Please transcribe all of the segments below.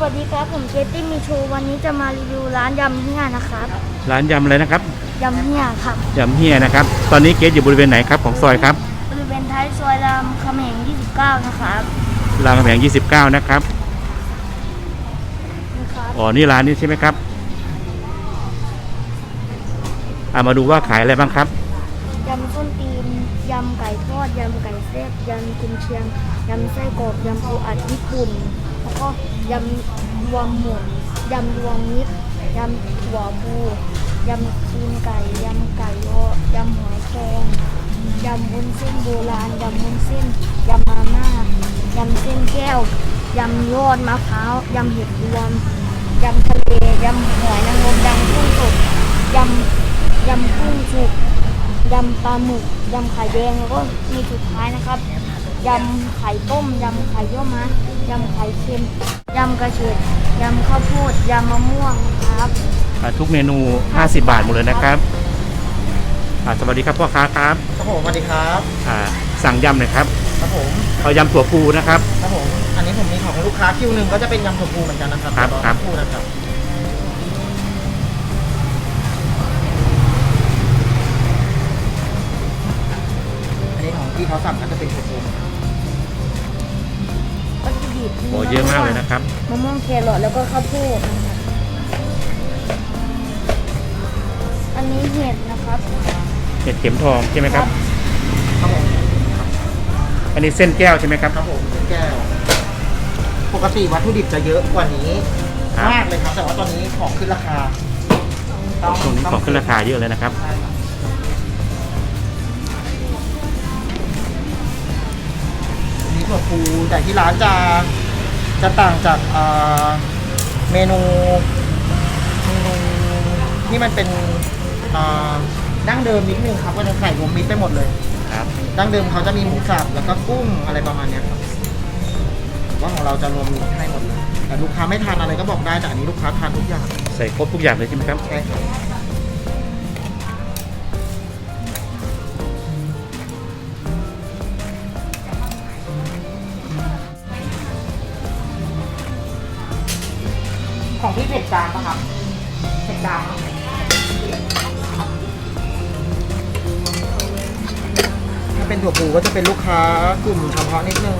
วัสดีครับ ผมเจตตี้มีชูวันนี้จะมารีวิวร้านยำเฮียนะครับ ร้านยำอะไรนะครับยำเฮียครับยำเฮียนะครับ ตอนนี้เกสอยู่บริเวณไหนครับของซอยครับ บริเวณท้ายซอยรามคำแหง29 นะครับ รามคำแหง29 นะครับนะครับอ๋อ นี่ร้านนี้ใช่ไหมครับอ่ามาดูว่าขายอะไรบ้างครับ ยำส้นตีน ยำไก่ทอด ยำไก่แซ่บ ยำกุนเชียง ยำไส้กรอก ยำปูอัดญี่ปุ่นแล้ว ก็ยำรวมหมูยำรวมมิตรยำถั่วปูยำตีนไก่ยำไก่ยอยำหอยแครงยำวุ้นเส้นโบราณยำวุ้นเส้นยำมาม่ายำเส้นแก้วยำยอดมะพร้าวยำเห็ดรวมยำทะเลยำหอยนางรมยำกุ้งสดยำยำกุ้งสุกยำปลาหมึกยำไข่แดงแล้วก็มีสุดท้ายนะครับยำไข่ต้มยำไข่เยี่ยวม้า ยำไข่เค็มยำกระเฉดยำข้าวโพดยำมะม่วงครับอ่าทุกเมนู 50 บาทหมดเลยนะครับอ่าสวัสดีครับพ่อค้าครับครับผมสวัสดีครับอ่าสั่งยำหน่อยครับครับผมเอายำถั่วพูนะครับ ครับผม อันนี้ผมมีของลูกค้าคิวหนึ่งก็จะเป็นยำถั่วพูเหมือนกันนะครับครับเดี๋ยวครับสักครู่นะครับอันนี้ของที่เขาสั่งก็จะเป็นถั่วพูวัตถุ ดิบมีโอ้เยอะมากเลยนะครับ มะม่วงแครอทแล้วก็ข้าวโพดนะครับอันนี้เห็ดนะครับ เห็ดเข็มทองใช่ไหมครับ ครับผมอันนี้เส้นแก้วใช่ไหมครับ ครับผมเป็นแก้ว ปกติวัตถุดิบจะเยอะกว่านี้ครับ มากเลยครับ แต่ว่าตอนนี้ของขึ้นราคาต้องตรงนี้ของขึ้นราคาเยอะเลยนะครับ ใช่ครับ ถั่วพูแต่ที่ร้านจะจะต่างจากเอ่อเมนูเมนูที่มันเป็นเอ่อดั้งเดิมนิดนึงครับก็จะใส่รวมมิตรไปหมดเลยครับดั้งเดิมเขาจะมีหมูสับแล้วก็กุ้งอะไรประมาณเนี้ยครับแต่ว่าของเราจะรวมมิตรให้หมดเลยแต่ลูกค้าไม่ทานอะไรก็บอกได้แต่อันนี้ลูกค้าทานทุกอย่างใส่ครบทุกอย่างเลยใช่ไหมครับใช่ครับ จางปะครับเผ็ดจางถ้าเป็นถั่วปูก็จะเป็นลูกค้ากลุ่มเฉพาะนิดนึง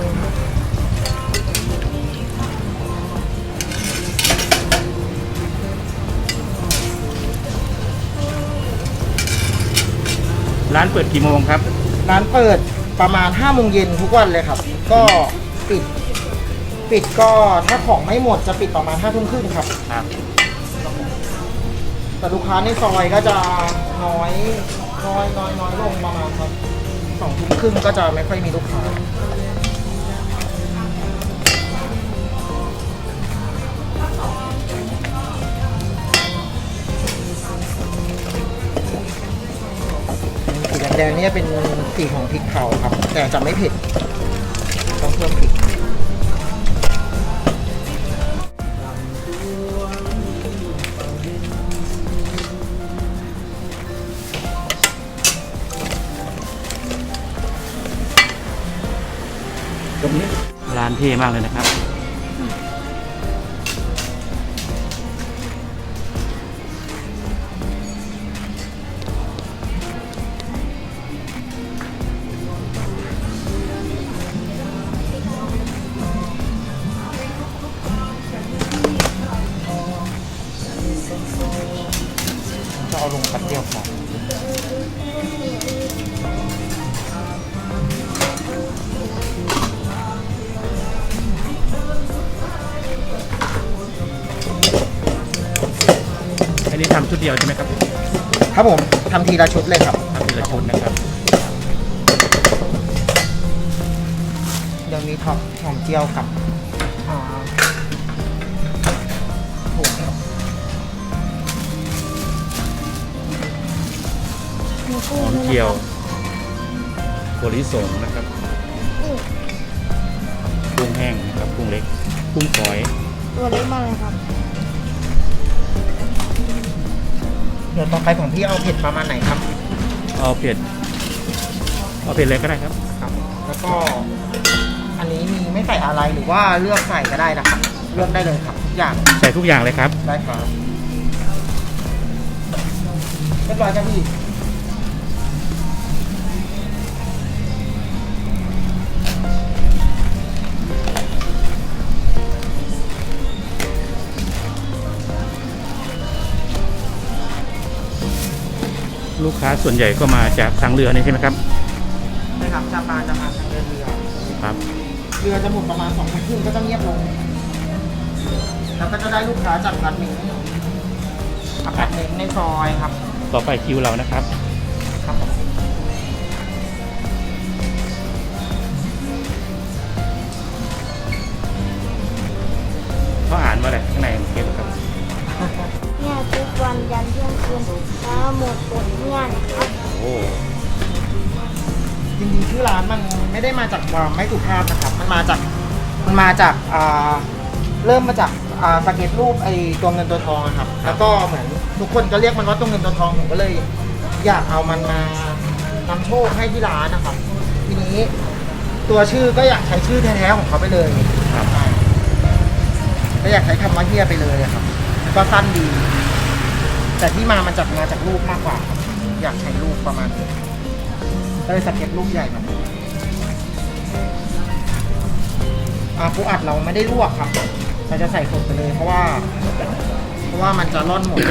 ร้านเปิดกี่โมงครับ ร้านเปิดประมาณ5โมงเย็นทุกวันเลยครับ ก็ปิด ปิดก็ถ้าของไม่หมดจะปิดประมาณ5ทุ่มครึ่งครับ ครับ แต่ลูกค้าในซอยก็จะน้อยน้อยน้อยน้อยลงประมาณครับสองทุ่มครึ่งก็จะไม่ค่อยมีลูกค้าสีแดงๆเนี่ยเป็นสีของพริกเผาครับ แต่จะไม่เผ็ดต้องเพิ่มพริก ท่มากเลยนะครับ จะเอาลงแป๊บเดียวพอ นนี้ทำชุดเดียวใช่ไหมครับครับผมทำทีละชุดเลยครับ ทำทีละชุดนะครับ เดี๋ยวมีทอดหอมเจียวกับอ่าถั่วครับมีหกุ้งอมด้วยนะเจียวครับโคลิสงนะครับกุ้งกุ้งแห้งนะครับกุ้งเล็กกุ้งฝอยตัวเล็กมากเลยครับ เดี๋ยวต่อไปของพี่เอาเผ็ดประมาณไหนครับเอาเผ็ดเอาเผ็ดเลยก็ได้ครับ ครับ แล้วก็ อันนี้มีไม่ใส่อะไรหรือว่าเลือกใส่ก็ได้นะครับ เลือกได้เลยครับกอย่างใส่ทุกอย่างเลยครับ ได้ครับเรียบร้อยครับพี่ ค้าส่วนใหญ่ก็มาจากทางเรือนี่ใช่ไหมครับนะครับจะมาจะมาทางเดินเรือ ครับเรือจะหมดประมาณสองโมงครึ่งก็จะเงียบลง แล้วก็จะได้ลูกค้าจากอพาร์ตเมนต์อพาร์ตเมนต์ในซอยครับ ต่อไปคิวเรานะครับครับ หมดบทเนี่ยนะครับโอ้จริงๆชื่อร้านมันไม่ได้มาจากความไม่สุภาพนะครับ มันมาจากมันมาจากอ่าเริ่มมาจากอ่าสเก็ตรูปไอ้ตัวเงินตัวทองอะครับ แล้วก็เหมือนทุกคนก็เรียกมันว่าตัวเงินตัวทองผมก็เลย อยากเอามันมานำโชคให้ที่ร้านนะครับ ทีนี้ตัวชื่อก็อยากใช้ชื่อแท้ๆของเขาไปเลยครับใช่ก็อยากใช้คำว่าเฮียไปเลยอะครับ ก็สั้นดี แต่ที่มามันจับมาจากรูปมากกว่าครับอยากใช้รูปประมาณนี้ก็เลยสเก็ตรูปใหญ่มาอ่าปูอัดเราไม่ได้ลวกครับ เราจะใส่สดไปเลยเพราะว่า เพราะว่ามันจะร่อนหมด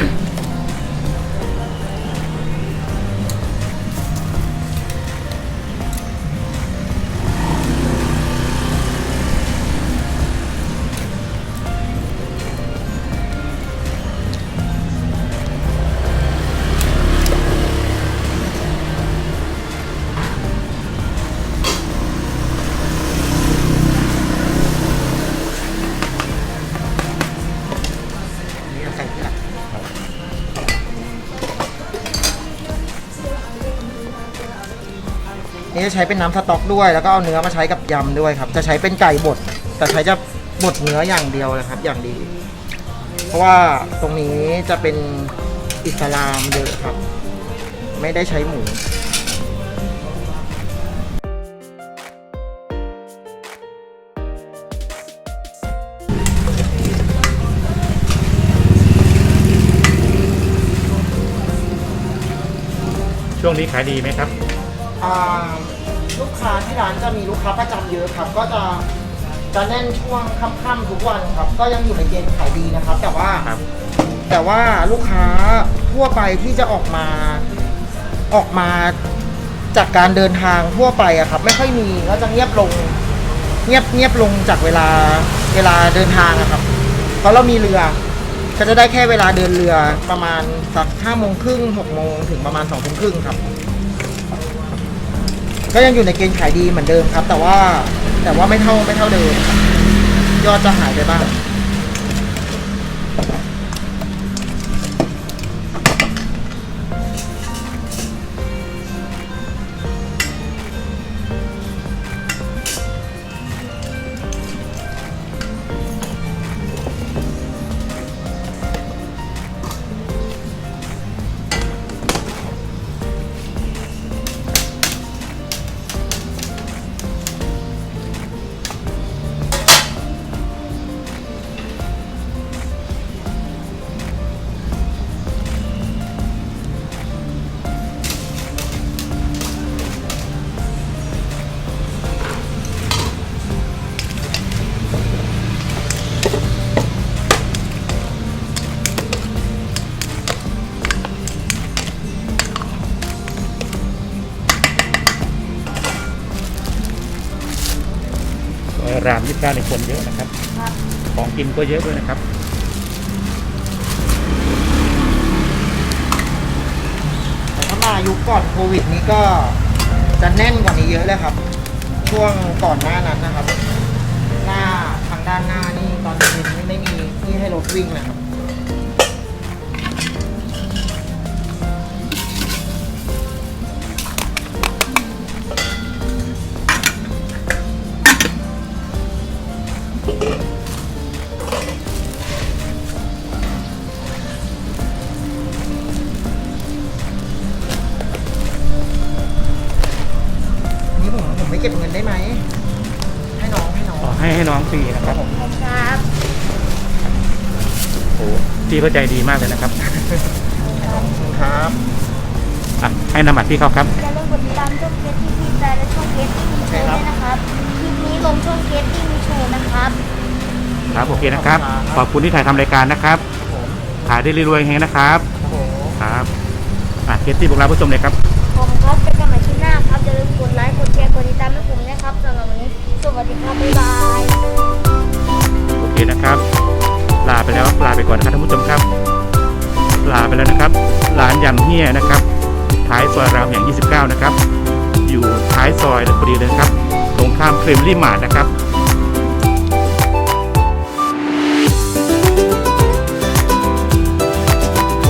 นี่จะใช้เป็นน้ำสต๊อกด้วย แล้วก็เอาเนื้อมาใช้กับยำด้วยครับ จะใช้เป็นไก่บด แต่ใช้จะบดเนื้ออย่างเดียวเลยครับ อย่างดี เพราะว่าตรงนี้จะเป็นอิสลามเยอะครับ ไม่ได้ใช้หมูช่วงนี้ขายดีไหมครับ ลูกค้าที่ร้านจะมีลูกค้าประจำเยอะครับ ก็จะจะแน่นช่วงค่ำๆทุกวันครับ ก็ยังอยู่ในเกณฑ์ขายดีนะครับ แต่ว่าครับ แต่ว่าลูกค้าทั่วไปที่จะออกมาออกมาจากการเดินทางทั่วไปอะครับ ไม่ค่อยมีก็จะเงียบลง เงียบเงียบลงจากเวลาเวลาเดินทางอะครับ เพราะเรามีเรือ ก็จะได้แค่เวลาเดินเรือประมาณสักห้าโมงครึ่งหกโมงถึงประมาณสองทุ่มครึ่งครับ ก็ยังอยู่ในเกณฑ์ขายดีเหมือนเดิมครับ แต่ว่าแต่ว่าไม่เท่าไม่เท่าเดิม ยอดจะหายไปบ้าง รามยี่สิบเก้าในคนเยอะนะครับครับ ของกินก็เยอะด้วยนะครับแต่ถ้ามายุคก่อนโควิดนี้ก็จะแน่นกว่านี้เยอะเลยครับ ช่วงก่อนหน้านั้นนะครับ หน้าทางด้านหน้านี่ตอนนี้นี่ไม่มีที่ให้รถวิ่งเลยครับ ฟรีนะครับครับพี่เขาใจดีมากเลยนะครับขอบคุณครับอะให้นำบัตรพี่เขาครับอย่าลืมกดติดตามช่องเกตที่พีใจและช่องเกตที่มีโชว์ด้วยนะครับคลิปนี้ลงช่องเกตที่มีโชว์นะครับ ครับโอเคนะครับ ขอบคุณที่ถ่ายทำรายการนะครับครับผมขายได้รวยๆเฮงนะครับครับผมครับอะเคสที่พวกเราผู้ชมเลยครับผมครับเป็นกันใหม่ที่หน้าครับอย่าลืมกดไลค์กดแชร์กดติดตามให้ผมนะครับสำหรับวันนี้ สวัสดีครับบ๊ายบายโอเคนะครับ ลาไปแล้วลาไปก่อนนะครับท่านผู้ชมครับ ลาไปแล้วนะครับ ร้านยำเฮียนะครับ ท้ายซอยรามแห่ง 29 นะครับ อยู่ท้ายซอยพอดีเลยครับ ตรงข้ามเครมลี่มาร์ทนะครับ